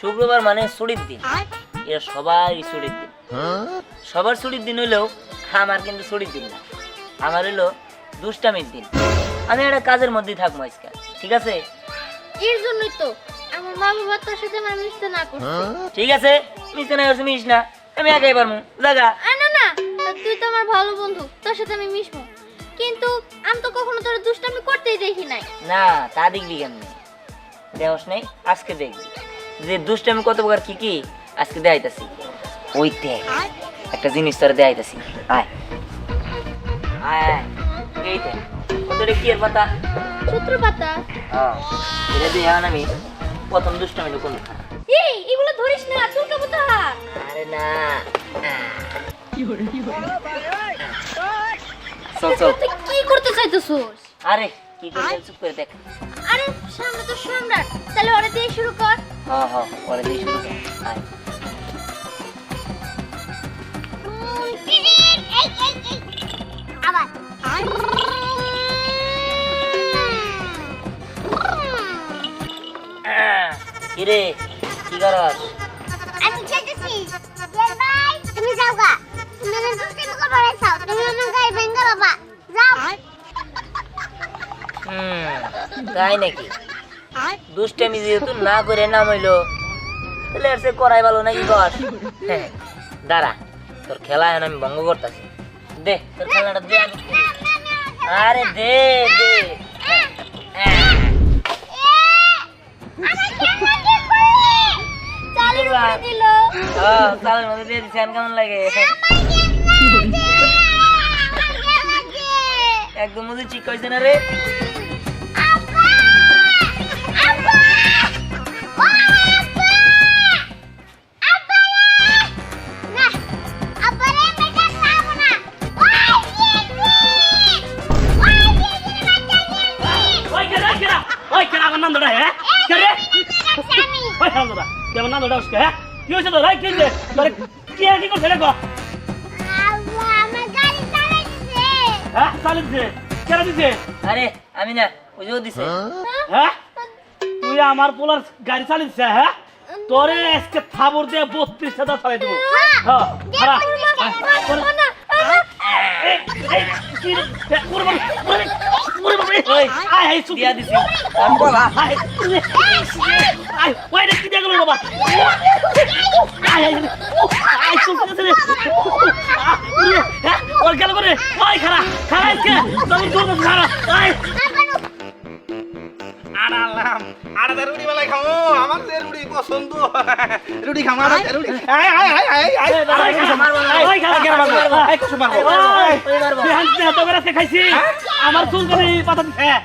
শুক্রবার মানে ছুটির দিন। এটা সবারই ছুটির দিন। সবার ছুটির দিন হইলেও আমার কিন্তু ছুটির দিন না। আমার হইল দুষ্টামির দিন। আমি একটা কাজের মধ্যেই থাকব আজকাল ঠিক আছে? এর জন্যই তো আমার মা বাবা তোর সাথে আমার মিশতে না করছে। ঠিক আছে? মিশতে না করছে মিশ না। আমি একাই পারব। জাগা। না না। তুই তো আমার ভালো বন্ধু তোর সাথে আমি মিশবো। কিন্তু আমি তো কখনো তোর দুষ্টামি করতেই দেখি নাই। না তা দেখবি কেমনি? দেহস নেই আজকে দেখবি। যে দুষ্টামি কত প্রকার কি কি আজকে দেখাইতাছি। ওই দেখ একটা জিনিস তোর দেখাইতাছি। আয়। আয় আয়। এই দেখ ওদের কি এর পাতা? সূত্র পাতা। হ্যাঁ এটা দিয়ে এখন আমি প্রথম দুষ্টামি কোন এই এগুলো ধরিস না আরে না চল চল। কি করতে চাইতেছিস? আরে কি করে চুপ করে দেখ। আরে সামনে তো সম্রাট। তাহলে ওরা দিয়ে শুরু কর। হ্যাঁ হ্যাঁ পরে দিয়ে শুরু কর। আয়। কিরে কি করস? আমি খেতেছি জয় ভাই তুমি যাও গা। তুমি আমার দুষ্টি মুখ করে তুমি আমার গায়ে ভেঙ্গে বাবা। যাও। হুম তাই নাকি? দুষ্টামি যেহেতু না করে নাম হইল তাহলে আর সে করাই ভালো নাকি কর হ্যাঁ, দাঁড়া তোর খেলা এখন আমি ভঙ্গ করতেছি। দে তোর খেলাটা দে আরে দে দে। হ্যাঁ। চালের মধ্যে দিয়ে কেমন লাগে? একদম মধ্যে ঠিক হয়েছে না রে? নাম ধরা হ্যাঁ কেডা ওই নাম ধরা কেমন নাম ধরা উসকে হ্যাঁ কি হয়েছে তোর কি তোর কি আর কি করছে দেখো হ্যাঁ চালিয়ে দিছে কেডা দিছে আরে আমি না ওই দিছে হ্যাঁ তুই আমার পোলার গাড়ি চালিয়ে দিছে হ্যাঁ তোরে আজকে থাবর দিয়ে বত্রিশ হাজার চালাই দেবো হ্যাঁ ওই, আয়, আয়, চুপ। দিয়া দিছি আমি বলা আয়, আয়, ওই রে, কি দিয়ে গেলো বাবা? আয়, আয়, আয়, চুপ করে দে। আহ, উরে, হ্যাঁ, ওর গেল করে, ওই খারা, খারা আজকে, তুমি দূর খারা, আয়। আনালাম আড়াতে রুটি বেলায় খাব আমার যে রুটি পছন্দ রুটি খাব আড়াতে রুটি আয় আয় আয় আয় আয় আয়, মারবো না। ওই খারা, কেন মারবো? আয়, কিছু মারবো। ওই, ওই মারবো। তুই হাঁটতে হাঁটতে করে খাইছি, আমার চুল করে পাতা দিছে, হ্যাঁ?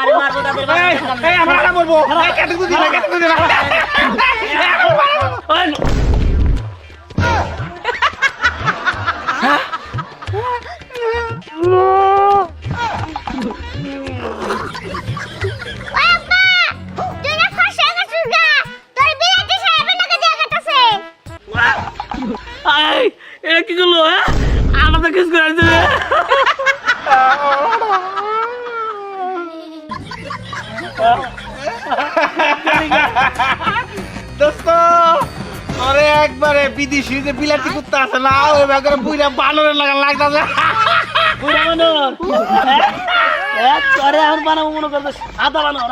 আরে মারবো তাদের মারবো, এই, দেখতাম না। এই আমার আড়া মরবো কেটে দিদি কেটে দিদি ওই, এটা কি করল হ্যাঁ? আমাদের কিস করে আনছে দোস্ত আরে একবারে বিদেশি যে বিলাতি কুত্তা আছে না ওই ব্যাগরে বুইরা বানরের লাগা লাগতাছে। বুড়া বানর? হ্যাঁ? হ্যাঁ, তোরে বানাবো মনে করবে সাদা বানর।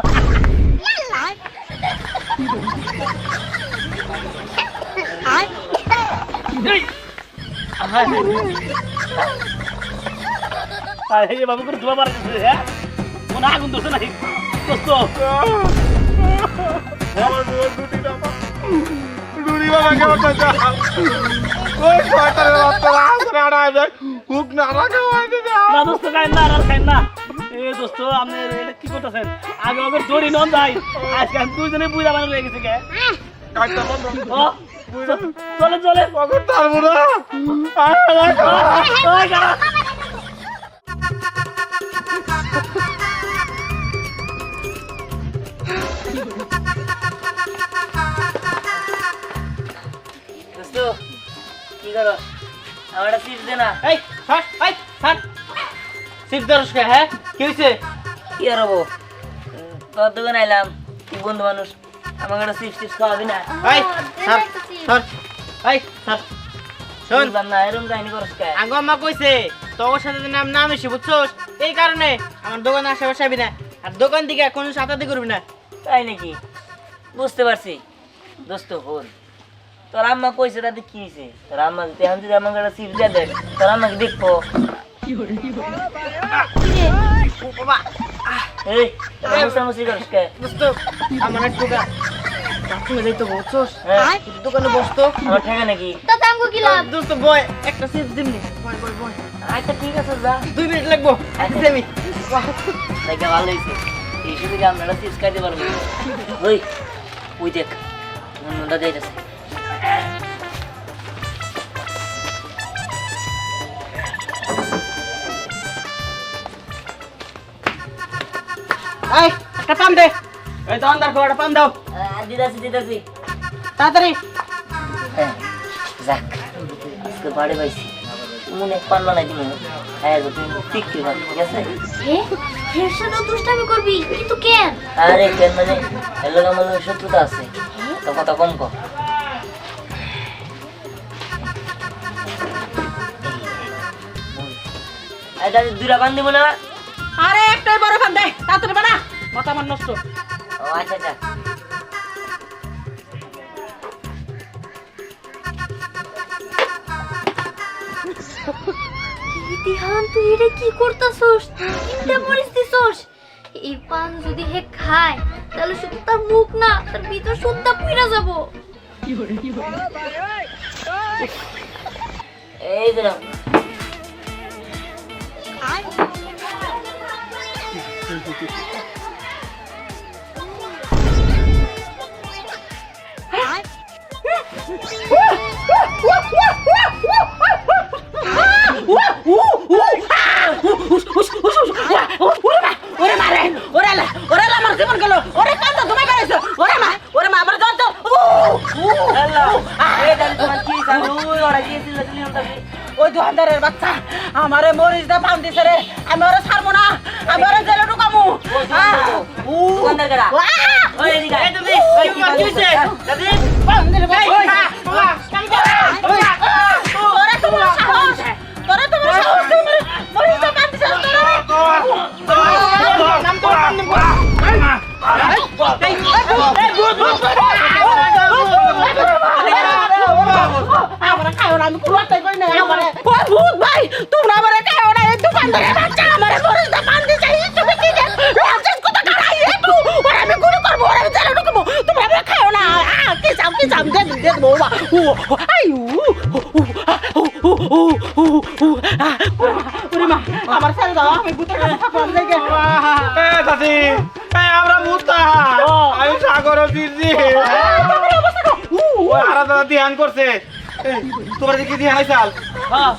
আয়, বাবু করে ধোয়া মারা গেছে, হ্যাঁ? মনে আগুন ধরছে নাকি? দোস্ত, আমার বউর রুটি না রুটি বাবা কেমন চাচা ওই শয়তানের বাচ্চা আছে না আড়া হুক না রাখা না না দোস্ত খাইন না আর খাইন না। এ দোস্ত আপনি এটা কি করতেছেন? আগে আগে দড়ি নন যাই। আজকে আমি দুইজনে বুঝা হয়ে গেছে কে? কাটটা বন্ধ। ও চলে চলে। পকেট তারবো না কি করো? আমার একটা চিপস দে না। এই ছাড় এই ছাড়। সিট ধরস হ্যাঁ? কি হয়েছে কি আর হব? তোর দোকানে আইলাম বন্ধু মানুষ? আমাকে একটা চিপস টিপস খাওয়াবি না। এই ছাড় ছাড় এই ছাড় শোন। না এরকম কাহিনী করস কে? আঙ্গো আম্মা কইছে তোর সাথে নাম না মিশি বুঝছোস? এই কারণে আমার দোকানে আশেপাশে আবি না। আর দোকান দিকে কোনো সাতাতি করবি না। তাই নাকি? বুঝতে পারছি। দোস্ত হল। তোর আম্মা কইছে তাতে কি হয়েছে তোর আম্মা যদি এখন যদি আমাকে একটা চিপস দিয়ে দেয় তোর আম্মাকে দেখব। এই মুসামুসি করস কে? দোস্ত আমার একটু গা। বাথরুমে যাইতো বুঝছোস? হ্যাঁ। দোকানে বসতো। আমার ঠেকা নাকি? তো তাঙ্গু কি লাভ? দোস্ত বয় একটা চিপস দিমনি বয় বয় বয়। আচ্ছা ঠিক আছে যা। দুই মিনিট লাগবো। আসছি আমি। দেখা ভালো হয়েছে। এই সুযোগে আমরা চিপস খাইতে পারব। ওই ওই দেখ মুন্ডা যাইতেছে একটা পান দে এই দোকানদার একটা পান দাও দিদাসি দিদাসি তাড়াতাড়ি হ্যাঁ যাক আজকে বাড়ি পাইছি মনে পান বানাই দিব হ্যাঁ তুমি ঠিক ঠিক আছে, ঠিক আছে এ এর সাথে দুষ্টামি করবি কিন্তু কেন আরে কেন মানে এর আমার লগে শত্রুতা আছে তো কথা কম কর দাদি দুরা বান দিব না আরে একটাই বড় পান দে তাড়াতাড়ি বানা মাথা আমার নষ্ট। ও আচ্ছা আচ্ছা। দিহান তুই এটা কি করতাছস? চিন্তা করিস দিছস এই পান যদি হে খায় তাহলে শুধু তার মুখ না তার ভিতর সুদ্ধা পুইরা যাব। এই দিলাম দোকানদারের বাচ্চা আমারে মরিচ দা পান দিছে রে আমি ওরে ছাড়বো না আমি ওরে জেলে ঢুকামু ওই দিকে তুমি কি করছিস দাদি এই বাচ্চা আমারে মরিচ দা পান দিছে এই তুমি কি যে? রাজেশ কত কারাই এ তু ওরে আমি গুলি করব ওরে আমি জেলে ঢুকবো। তোমরা আমারে খাও না। আ কি সাম কি সাম দে দে দেবো বা ও আই উ ওরে মা আমার ছেড়ে দাও আমি ভূতের কাছে থাকব আমি এ দাদি এ আমরা মুতা আমি সাগর দিদি ওই হারা দাদা ধ্যান করছে। তোমার দিকে ধ্যান চাল হ্যাঁ।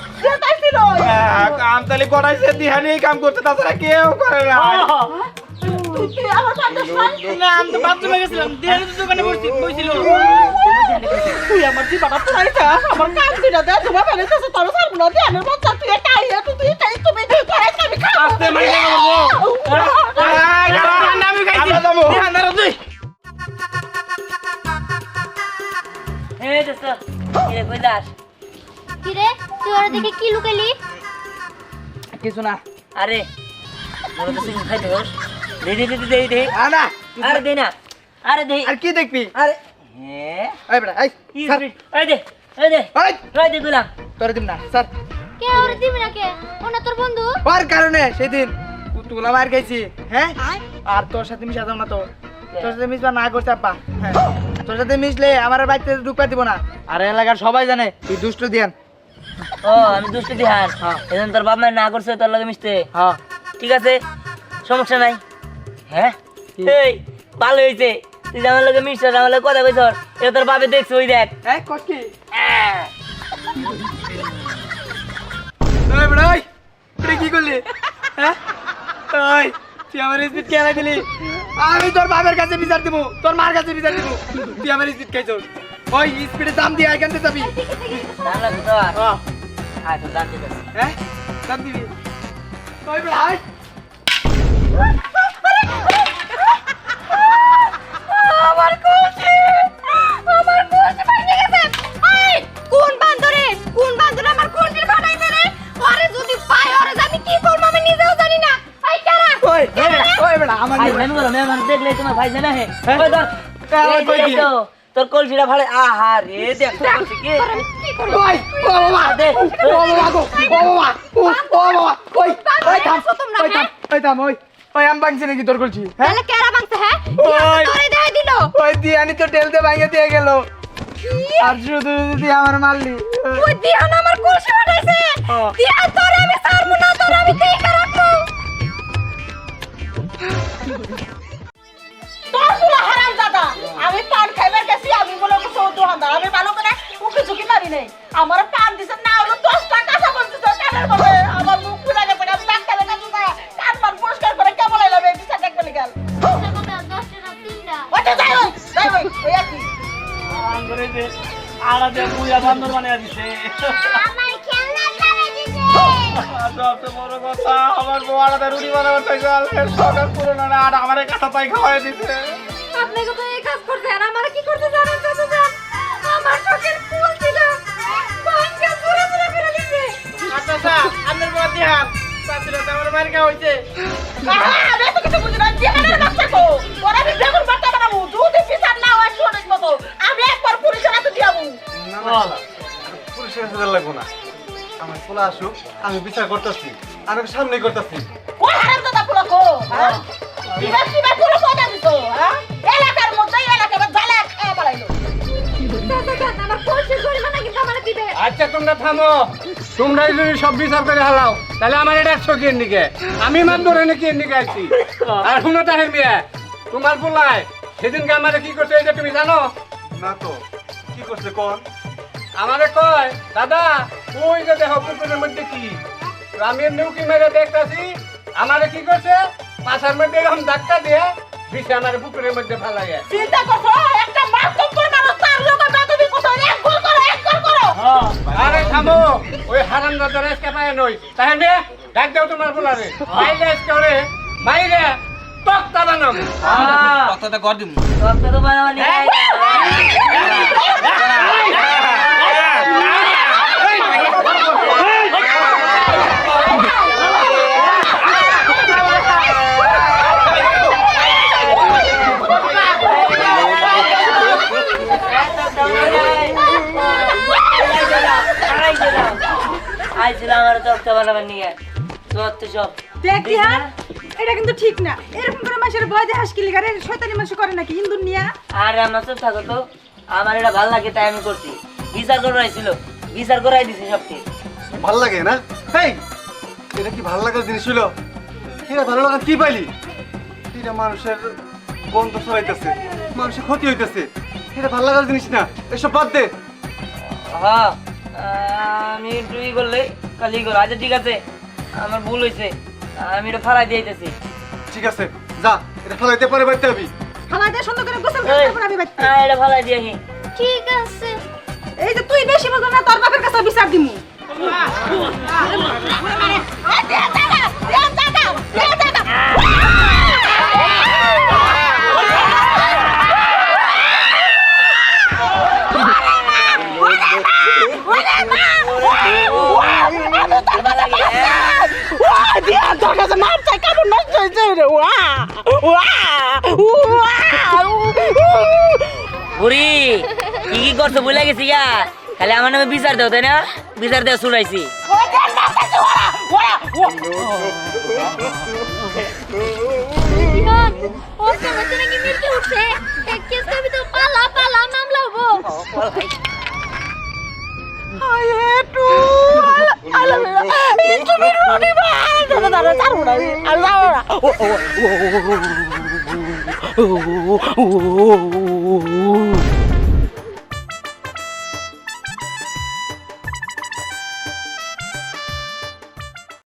কাম তালি করাইছে ধ্যান এই কাম করছে তাছাড়া কেউ করে না। সাথে না আমি তো বাথরুমে গেছিলাম দিনের দোকানে বসছি বসছিল তুই আমার জীবনটা পুরাইছা আমার কাজ দিনা দে তোমার ফেলে গেছে তোর সামনে না দিয়ে আমার বাচ্চা তুই এটাই তুই তুই এটাই তুমি করাইছ আমি খাব। আস্তে মাইরে মারবো। এই, দাঁড়া, আমরা যাব। এই দোস্ত কি রে কই দাস কি রে তুই ওরা দেখে কি লুকাইলি? কিছু না। আরে মনে তো চিপস খাইতে দে দে দে দে দে দে। আনা আরে দে না। আরে দে। আর কি দেখবি? আরে হ্যাঁ। এই বেটা এই কি এই দে এই দে। এই। এই দে গুলাম তোর দিম না স্যার। কে ওরে দিবি না কে? ও তোর বন্ধু? ওর কারণে সেদিন তুলা মার খাইছি হ্যাঁ? আর তোর সাথে মিশা যাও না তো। তোর সাথে মিশবা না করছে আব্বা। হ্যাঁ। তোর সাথে মিশলে আমার বাড়িতে ঢুকতে দিব না। আর এলাকার সবাই জানে তুই দুষ্ট দিয়ান। ও আমি দুষ্ট দিহান এজন তোর বাপ মায়ের না করছে তোর লগে মিশতে। হ্যাঁ। ঠিক আছে? সমস্যা নাই। হ্যাঁ? এই ভালো হয়েছে তুই যে আমার লোকে মিস্টার আমার লোকে কথা কইছ। এটা তোর বাপে দেখছ ওই দেখ। তুই কি? করলি? হ্যাঁ? তুই আমার স্পিড কেন দিলি আমি তোর বাবার কাছে বিচার দিব তোর মার কাছে বিচার দিব। তুই আমার স্পিড খাইছ ওই স্পিডে দাম দিয়ে এখান থেকে যাবি দাম লাগবে তো আর হ্যাঁ আয় তোর দাম দিতেছি হ্যাঁ দাম দিবি ওই বড় ওই আমার কলসি আমার কলসি ভেঙে গেছে এই কোন বান্দরে কোন বান্দরে আমার কলসি বানাইছে রে আরে যদি পাই ওরে যে আমি কি করব আমি নিজেও জানি না এই কারা ওই ওই বড় আমার ভাই নিয়ে- মেনু করো। মেহমান দেখলে তোমার ভাই জানা হে। হ্যাঁ? ওই ধর হ্যাঁ, ওই এই যে কই কি? দেখছ, তোর কলসিটা ভাড়ে আহা রে দেখ তোর কলসি কি ওই ও বাবা দে। ও বাবা গো ও বাবা ও ও বাবা ওই ওই থাম ওই থাম ওই থাম ওই ওই আম ভাঙছি নাকি তোর হ্যাঁ? তাহলে কারা ভাঙছে হ্যাঁ? ওই। তোরে দেয় দিল? ওই দিয়ানি তো টেলতে ভাঙে দিয়ে গেল। আর শুধু যদি আমার মারলি ওই আমার কলসি হ্যাঁ। তোরে আমি ছাড়বো না তোরে আমি দেখে রাখব। আমি পান খাইবার গেছি, আমি বলে ওকে দোকানদার আমি ভালো করে উকি ঝুঁকি মারি নাই। আমার আলাদা রুটি বানাবার সকাল পুরনো না আর আমার কাঁথা পাই খাওয়াই দিছে আপনাকে তো এই কাজ করতে আর আমার কি করতে জানেন চাচা আমার চোখের ফুল ছিল ভাঙ্গা পুরো পুরো ফেলে দিছে আচ্ছা স্যার আপনার তো আমার মার কিছু বুঝি না ওরা আমি বেগুন ভর্তা বানাবো যদি বিচার না হয় শুনিস মতো আমি একবার পুলিশের হাতে দিয়াবো পুলিশের কাছে লাগবো না আমার পোলা আসুক আমি বিচার করতেছি আর সামনে করতেছি। কোন হারাম দাদা পুরো কো? হ্যাঁ? দিবা দিবা পুরো কথা দিছো হ্যাঁ? এলাকার মধ্যে এলাকার জ্বালা খেয়ে দিবে? আচ্ছা তোমরা থামো। তোমরা যদি সব বিচার করে হালাও তাহলে আমার এটা একশো কি? এদিকে আমি মার ধরে নাকি আসছি আর শুনো তাহের মিয়া তোমার পোলায় সেদিনকে আমারে কি করছে এটা তুমি জানো? না তো কি করছে কোন? আমারে কয় দাদা ওই যে দেখো পুকুরের মধ্যে কি? আমি এমনি উকি মেরে দেখতেছি আমারে কি করছে পাশার মধ্যে এরকম ধাক্কা দিয়ে বিষে আমার পুকুরের মধ্যে ফেলা যায় চিন্তা করছ একটা মাতব্বর মানুষ তার লোক বেদবি করছ এক গোল করো এক গোল করো আরে থামো ওই হারাম দাদার আজকে পায় নই তাহলে ডাক দাও তোমার পোলারে বাইরে আজকে ওরে বাইরে তক্তা বানাবো আহ, কথাটা কর দিম রক্ত তো আইছিলাম বানাবার নিয়ে। সব দেখ এটা কিন্তু ঠিক না। এরকম করে মানুষের ভয় হাসকিলি করে শয়তানি মানুষ করে নাকি হিন্দু নিয়া আর আমার থাকো তো। আমার এটা ভালো লাগে তাই আমি করছি। বিচার করাই ছিল বিচার করাই দিছে সবকে। ভালো লাগে না? হেই এটা কি ভালো লাগার জিনিস ছিল এটা ভালো লাগা কি পাইলি? এটা মানুষের গন্ধ ছড়াইতেছে মানুষের ক্ষতি হইতেছে। এটা ভালো লাগার জিনিস না? এসব বাদ দে। হ্যাঁ আমি করলে কালি করো আচ্ছা ঠিক আছে আমার ভুল হয়েছে আমি এটা ফালাই দিয়ে দিতেছি ঠিক আছে যা এটা ফেলাইতে পারে বাড়তে হবি হালাতে সুন্দর করে গোসল করে তারপর আমি বাড়তে এটা ফালাই দিয়ে ঠিক আছে এই যে তুই বেশি বলতো না তোর বাপের কাছে বিচার দিমু তোর কাছে মার চাই কেমন নষ্ট হয়েছে রে ওয়া ওয়া বুড়ি কি কি করছ ভুলে গেছি গা খালি আমার নামে বিচার দাও তাই না বিচার দেওয়া শুনাইছি দিহান